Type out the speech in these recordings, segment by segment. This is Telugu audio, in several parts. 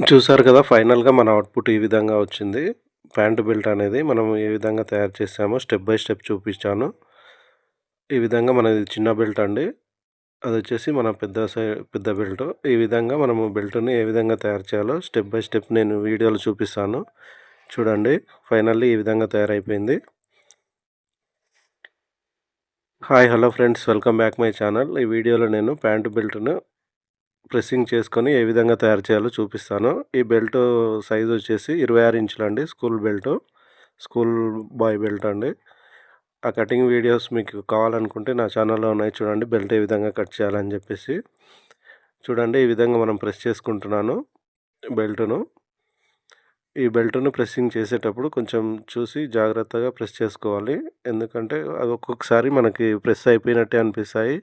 చూసారు కదా ఫైనల్‌గా మన అవుట్‌పుట్ ఈ విధంగా వచ్చింది. ప్యాంటు బెల్ట్ అనేది మనం ఏ విధంగా తయారు చేసామో స్టెప్ బై స్టెప్ చూపించాను. ఈ విధంగా మనది చిన్న బెల్ట్ అండి. అది వచ్చేసి మన పెద్ద పెద్ద బెల్ట్. ఈ విధంగా మనము బెల్ట్‌ని ఏ విధంగా తయారు చేయాలో స్టెప్ బై స్టెప్ నేను వీడియోలో చూపిస్తాను. చూడండి ఫైనల్లీ ఈ విధంగా తయారైపోయింది. Hi hello friends welcome back my channel. ఈ వీడియోలో నేను ప్యాంటు బెల్ట్‌ను ప్రెస్సింగ్ చేసుకొని ఏ విధంగా తయారు చేయాలో చూపిస్తాను. ఈ బెల్ట్ సైజ్ వచ్చేసి 26 ఇంచులండి. School belt. School boy belt అండి. ఆ కటింగ్ వీడియోస్ మీకు కావాలనుకుంటే నా ఛానల్‌లో ఉన్నాయి చూడండి. బెల్ట్ ఏ విధంగా కట్ చేయాలని చెప్పేసి. చూడండి ఈ విధంగా మనం ప్రెస్ చేసుకుంటున్నాను బెల్ట్‌ను. ఈ బెల్ట్‌ను ప్రెస్సింగ్ చేసేటప్పుడు కొంచెం చూసి జాగ్రత్తగా ప్రెస్ చేసుకోవాలి. ఎందుకంటే అది ఒక్కొక్కసారి మనకి ప్రెస్ అయిపోయినట్టే అనిపిస్తాయి.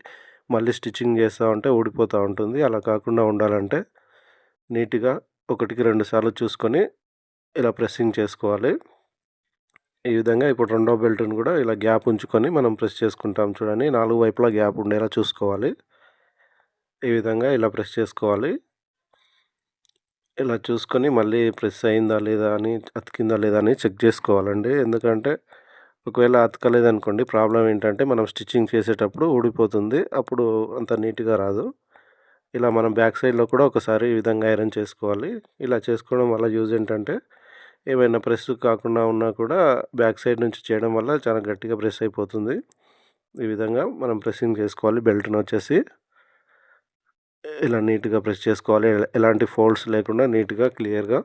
మళ్ళీ స్టిచ్చింగ్ చేస్తూ ఉంటే ఊడిపోతూ ఉంటుంది. అలా కాకుండా ఉండాలంటే నీట్‌గా ఒకటికి రెండు సార్లు చూసుకొని ఇలా ప్రెస్సింగ్ చేసుకోవాలి. ఈ విధంగా ఇప్పుడు రెండో బెల్ట్‌ని కూడా ఇలా గ్యాప్ ఉంచుకొని మనం ప్రెస్ చేసుకుంటాం చూడండి. నాలుగు వైపులా గ్యాప్ ఉండేలా చూసుకోవాలి. ఈ విధంగా ఇలా ప్రెస్ చేసుకోవాలి. ఇలా చూసుకొని మళ్ళీ ప్రెస్ అయిందా లేదా అని అతికిందా లేదా అని చెక్ చేసుకోవాలండి. ఎందుకంటే ఒకవేళ అతకలేదనుకోండి ప్రాబ్లం ఏంటంటే మనం స్టిచ్చింగ్ చేసేటప్పుడు ఊడిపోతుంది. అప్పుడు అంత నీట్‌గా రాదు. ఇలా మనం బ్యాక్ సైడ్‌లో కూడా ఒకసారి ఈ విధంగా ఐరన్ చేసుకోవాలి. ఇలా చేసుకోవడం వల్ల యూజ్ ఏంటంటే ఏమైనా ప్రెస్ కాకుండా ఉన్నా కూడా బ్యాక్ సైడ్ నుంచి చేయడం వల్ల చాలా గట్టిగా ప్రెస్ అయిపోతుంది. ఈ విధంగా మనం ప్రెస్సింగ్ చేసుకోవాలి బెల్ట్‌ని వచ్చేసి. ఇలా నీట్‌గా ప్రెస్ చేసుకోవాలి. ఎలాంటి ఫోల్డ్స్ లేకుండా నీట్‌గా క్లియర్‌గా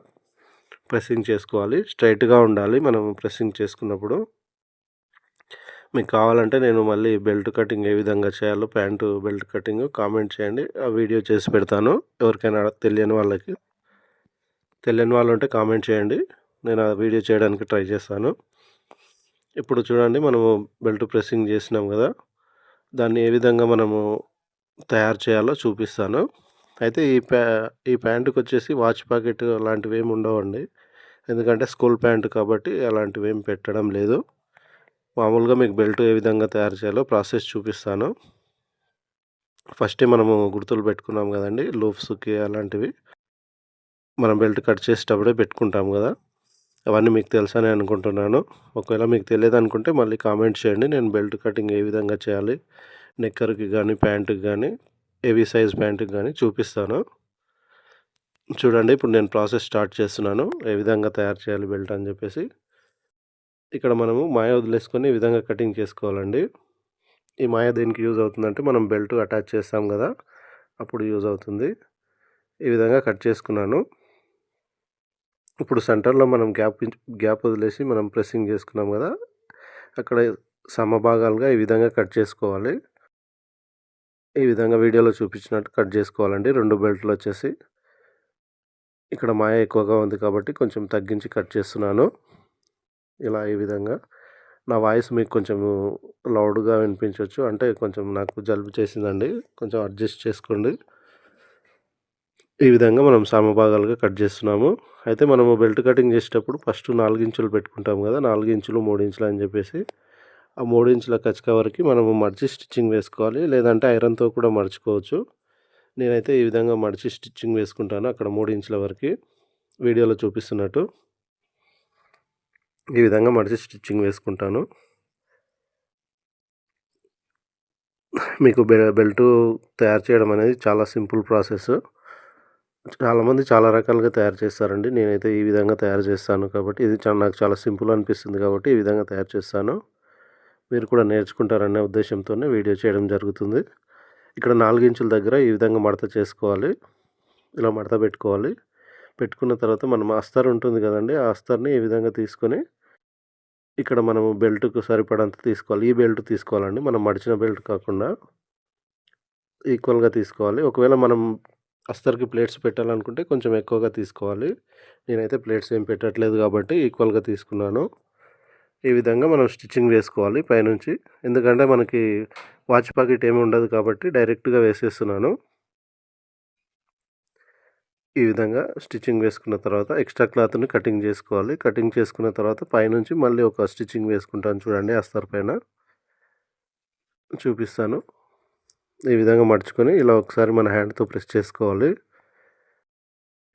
ప్రెస్సింగ్ చేసుకోవాలి. స్ట్రైట్‌గా ఉండాలి మనం ప్రెస్సింగ్ చేసుకున్నప్పుడు. మీకు కావాలంటే నేను మళ్ళీ బెల్ట్ కటింగ్ ఏ విధంగా చేయాలో ప్యాంటు బెల్ట్ కటింగ్ కామెంట్ చేయండి. ఆ వీడియో చేసి పెడతాను. ఎవరికైనా తెలియని వాళ్ళకి. తెలియని వాళ్ళు ఉంటే కామెంట్ చేయండి. నేను ఆ వీడియో చేయడానికి ట్రై చేస్తాను. ఇప్పుడు చూడండి మనము బెల్ట్ ప్రెస్సింగ్ చేసినాం కదా! దాన్ని ఏ విధంగా మనము తయారు చేయాలో చూపిస్తాను. అయితే ఈ ప్యా ఈ ప్యాంటుకి వచ్చేసి వాచ్ ప్యాకెట్ అలాంటివి ఏమి ఉండవండి. ఎందుకంటే స్కూల్ ప్యాంట్ కాబట్టి అలాంటివి ఏమి పెట్టడం లేదు. మామూలుగా మీకు బెల్ట్ ఏ విధంగా తయారు చేయాలో ప్రాసెస్ చూపిస్తాను. ఫస్టే మనము గుర్తులు పెట్టుకున్నాం కదండి లూప్స్‌కి అలాంటివి. మనం బెల్ట్ కట్ చేసేటప్పుడే పెట్టుకుంటాం కదా! అవన్నీ మీకు తెలుసని అనుకుంటున్నాను. ఒకవేళ మీకు తెలియదనుకుంటే మళ్ళీ కామెంట్ చేయండి. నేను బెల్ట్ కటింగ్ ఏ విధంగా చేయాలి నెక్కర్కి కానీ ప్యాంటుకి కానీ హెవీ సైజ్ ప్యాంట్‌కి కానీ చూపిస్తాను. చూడండి ఇప్పుడు నేను ప్రాసెస్ స్టార్ట్ చేస్తున్నాను. ఏ విధంగా తయారు చేయాలి బెల్ట్ అని చెప్పేసి. ఇక్కడ మనము మాయ వదిలేసుకొని ఈ విధంగా కటింగ్ చేసుకోవాలండి. ఈ మాయ దేనికి యూజ్ అవుతుందంటే మనం బెల్ట్ అటాచ్ చేస్తాం కదా! అప్పుడు యూజ్ అవుతుంది. ఈ విధంగా కట్ చేసుకున్నాను. ఇప్పుడు సెంటర్‌లో మనం గ్యాప్ గ్యాప్ వదిలేసి మనం ప్రెస్సింగ్ చేసుకున్నాం కదా! అక్కడ సమభాగాలుగా ఈ విధంగా కట్ చేసుకోవాలి. ఈ విధంగా వీడియోలో చూపించినట్టు కట్ చేసుకోవాలండి. రెండు బెల్ట్లు వచ్చేసి. ఇక్కడ మాయ ఎక్కువగా ఉంది కాబట్టి కొంచెం తగ్గించి కట్ చేస్తున్నాను. ఇలా ఈ విధంగా. నా వాయిస్ మీకు కొంచెం లౌడ్‌గా వినిపించవచ్చు అంటే కొంచెం నాకు జలుబు చేసిందండి. కొంచెం అడ్జస్ట్ చేసుకోండి. ఈ విధంగా మనం సమభాగాలుగా కట్ చేస్తున్నాము. అయితే మనము బెల్ట్ కటింగ్ చేసేటప్పుడు ఫస్ట్ 4 ఇంచులు పెట్టుకుంటాం కదా! నాలుగు ఇంచులు, మూడు ఇంచులు అని చెప్పేసి ఆ 3 ఇంచుల కచ్ కవర్‌కి మనము మడిచి స్టిచ్చింగ్ వేసుకోవాలి. లేదంటే ఐరన్‌తో కూడా మడుచుకోవచ్చు. నేనైతే ఈ విధంగా మడిచి స్టిచ్చింగ్ వేసుకుంటాను అక్కడ మూడు ఇంచుల వరకి. వీడియోలో చూపిస్తున్నట్టు. ఈ విధంగా మడిచి స్టిచ్చింగ్ వేసుకుంటాను. మీకు బె బెల్టు తయారు చేయడం అనేది చాలా సింపుల్ ప్రాసెస్. చాలామంది చాలా రకాలుగా తయారు చేస్తారండి. నేనైతే ఈ విధంగా తయారు చేస్తాను కాబట్టి ఇది నాకు చాలా సింపుల్ అనిపిస్తుంది కాబట్టి ఈ విధంగా తయారు చేస్తాను. మీరు కూడా నేర్చుకుంటారనే ఉద్దేశంతోనే వీడియో చేయడం జరుగుతుంది. ఇక్కడ నాలుగించుల దగ్గర ఈ విధంగా మడత చేసుకోవాలి. ఇలా మడత పెట్టుకోవాలి. పెట్టుకున్న తర్వాత మనం అస్తర్ ఉంటుంది కదండి ఆ అస్తర్‌ని ఈ విధంగా తీసుకొని ఇక్కడ మనము బెల్ట్‌కు సరిపడంత తీసుకోవాలి. ఈ బెల్ట్ తీసుకోవాలండి. మనం మడిచిన బెల్ట్ కాకుండా ఈక్వల్‌గా తీసుకోవాలి. ఒకవేళ మనం అస్తర్‌కి ప్లేట్స్ పెట్టాలనుకుంటే కొంచెం ఎక్కువగా తీసుకోవాలి. నేనైతే ప్లేట్స్ ఏం పెట్టట్లేదు కాబట్టి ఈక్వల్‌గా తీసుకున్నాను. ఈ విధంగా మనం స్టిచ్చింగ్ వేసుకోవాలి పైనుంచి. ఎందుకంటే మనకి వాచ్ పాకెట్ ఏమి ఉండదు కాబట్టి డైరెక్ట్‌గా వేసేస్తున్నాను. ఈ విధంగా స్టిచ్చింగ్ వేసుకున్న తర్వాత ఎక్స్ట్రా క్లాత్‌ని కటింగ్ చేసుకోవాలి. కటింగ్ చేసుకున్న తర్వాత పైనుంచి మళ్ళీ ఒక స్టిచ్చింగ్ వేసుకుంటాను చూడండి అస్తర్ పైన. చూపిస్తాను. ఈ విధంగా మడుచుకొని ఇలా ఒకసారి మన హ్యాండ్‌తో ప్రెస్ చేసుకోవాలి.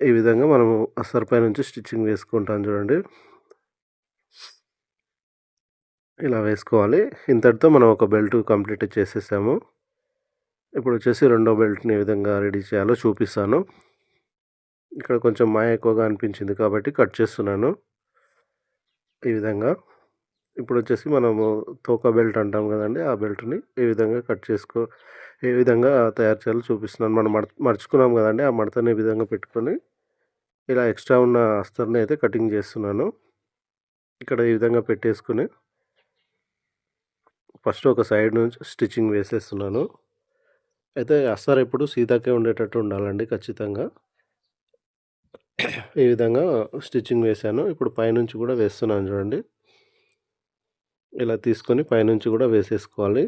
ఈ విధంగా మనము అస్తర్ పై నుంచి స్టిచ్చింగ్ వేసుకుంటాం చూడండి ఇలా వేసుకోవాలి ఇంతటితో మనం ఒక బెల్ట్ కంప్లీట్ చేసేసాము ఇప్పుడు వచ్చేసి రెండో బెల్ట్ని ఏ విధంగా రెడీ చేయాలో చూపిస్తాను ఇక్కడ కొంచెం మాయ ఎక్కువగా అనిపించింది కాబట్టి కట్ చేస్తున్నాను. ఈ విధంగా. ఇప్పుడు వచ్చేసి మనము తోక బెల్ట్ అంటాం కదండి ఆ బెల్ట్ని ఏ విధంగా కట్ చేసుకో ఏ విధంగా తయారు చేయాలో చూపిస్తున్నాను. మనం మడ మడుచుకున్నాం కదండి ఆ మడతని ఈ విధంగా పెట్టుకొని ఇలా ఎక్స్ట్రా ఉన్న అస్తర్ని అయితే కటింగ్ చేస్తున్నాను. ఇక్కడ ఈ విధంగా పెట్టేసుకుని ఫస్ట్ ఒక సైడ్ నుంచి స్టిచ్చింగ్ వేసేస్తున్నాను. అయితే అస్తర్ ఎప్పుడు సీతాకే ఉండేటట్టు ఉండాలండి ఖచ్చితంగా. ఈ విధంగా స్టిచ్చింగ్ వేసాను ఇప్పుడు పైనుంచి కూడా వేస్తున్నాను చూడండి. ఇలా తీసుకొని పైనుంచి కూడా వేసేసుకోవాలి.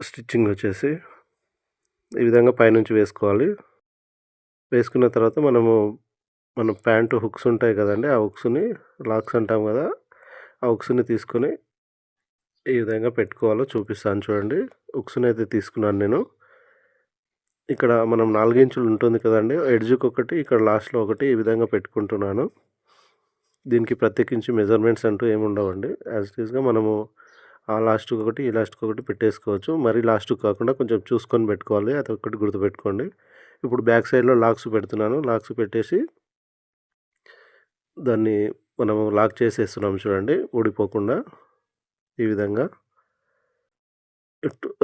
స్టిచ్చింగ్ వచ్చేసి ఈ విధంగా పైనుంచి వేసుకోవాలి. వేసుకున్న తర్వాత మనము మన ప్యాంటు హుక్స్ ఉంటాయి కదండి ఆ హుక్స్ని లాక్స్ అంటాం కదా ఆ హుక్స్ని తీసుకొని ఈ విధంగా పెట్టుకోవాలో చూపిస్తాను చూడండి. హుక్స్ని అయితే తీసుకున్నాను నేను. ఇక్కడ మనం నాలుగించులు ఉంటుంది కదండి. ఎడ్జ్కి ఒకటి ఇక్కడ లాస్ట్లో ఒకటి ఈ విధంగా పెట్టుకుంటున్నాను. దీనికి ప్రత్యేకించి మెజర్మెంట్స్ అంటూ ఏమి ఉండవండి. యాజ్ ఇట్ మనము ఆ లాస్ట్కి ఒకటి ఈ లాస్ట్కి ఒకటి పెట్టేసుకోవచ్చు. మరి లాస్ట్కి కాకుండా కొంచెం చూసుకొని పెట్టుకోవాలి. అది ఒకటి గుర్తుపెట్టుకోండి. ఇప్పుడు బ్యాక్ సైడ్లో లాక్స్ పెడుతున్నాను. లాక్స్ పెట్టేసి దాన్ని మనము లాక్ చేసేస్తున్నాం చూడండి. ఊడిపోకుండా ఈ విధంగా.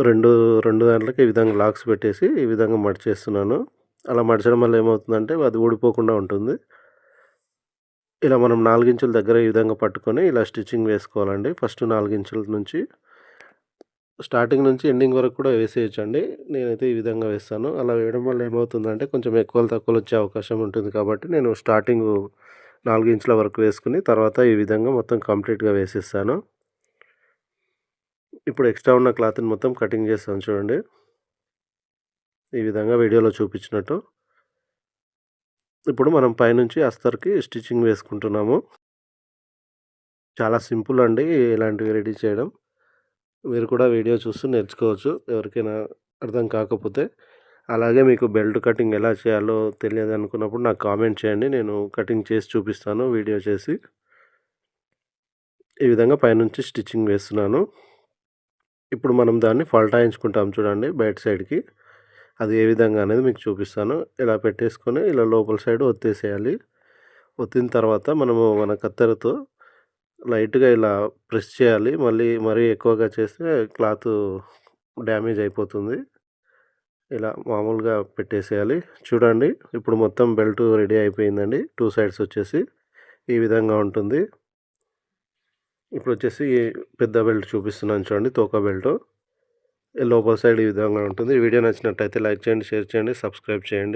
రెండు రెండు దాంట్లకి ఈ విధంగా లాక్స్ పెట్టేసి ఈ విధంగా మడిచేస్తున్నాను అలా మడచడం వల్ల ఏమవుతుందంటే అది ఊడిపోకుండా ఉంటుంది. ఇలా మనం నాలుగించుల దగ్గర ఈ విధంగా పట్టుకొని ఇలా స్టిచ్చింగ్ వేసుకోవాలండి. ఫస్ట్ నాలుగించుల నుంచి స్టార్టింగ్ నుంచి ఎండింగ్ వరకు కూడా వేసేయచ్చండి. నేనైతే ఈ విధంగా వేస్తాను. అలా వేయడం వల్ల ఏమవుతుందంటే కొంచెం ఎక్కువ తక్కువలు వచ్చే అవకాశం ఉంటుంది కాబట్టి నేను స్టార్టింగ్ నాలుగు ఇంచుల వరకు వేసుకుని తర్వాత ఈ విధంగా మొత్తం కంప్లీట్గా వేసేస్తాను. ఇప్పుడు ఎక్స్ట్రా ఉన్న క్లాత్ని మొత్తం కటింగ్ చేస్తాను చూడండి. ఈ విధంగా వీడియోలో చూపించినట్టు. ఇప్పుడు మనం పైనుంచి అస్తర్కి స్టిచ్చింగ్ వేసుకుంటున్నాము. చాలా సింపుల్ అండి ఇలాంటివి రెడీ చేయడం. మీరు కూడా వీడియో చూస్తూ నేర్చుకోవచ్చు ఎవరికైనా అర్థం కాకపోతే. అలాగే మీకు బెల్ట్ కటింగ్ ఎలా చేయాలో తెలియదు అనుకున్నప్పుడు నాకు కామెంట్ చేయండి నేను కటింగ్ చేసి చూపిస్తాను వీడియో చేసి. ఈ విధంగా పైనుంచి స్టిచ్చింగ్ వేస్తున్నాను. ఇప్పుడు మనం దాన్ని ఫల్టాయించుకుంటాం చూడండి బయట సైడ్కి. అది ఏ విధంగా అనేది మీకు చూపిస్తాను. ఇలా పెట్టేసుకొని ఇలా లోపల సైడ్ ఒత్తేసేయాలి. ఒత్తిన తర్వాత మనము మన కత్తెరతో లైట్గా ఇలా ప్రెస్ చేయాలి. మళ్ళీ మరీ ఎక్కువగా చేస్తే క్లాత్ డ్యామేజ్ అయిపోతుంది. ఇలా మామూలుగా పెట్టేసేయాలి. చూడండి ఇప్పుడు మొత్తం బెల్ట్ రెడీ అయిపోయిందండి. టూ సైడ్స్ వచ్చేసి ఈ విధంగా ఉంటుంది. ఇప్పుడు వచ్చేసి పెద్ద బెల్ట్ చూపిస్తున్నాను చూడండి తోక బెల్ట్. లోపల సైడ్ ఈ విధంగా ఉంటుంది. వీడియో నచ్చినట్టయితే లైక్ చేయండి షేర్ చేయండి సబ్స్క్రైబ్ చేయండి.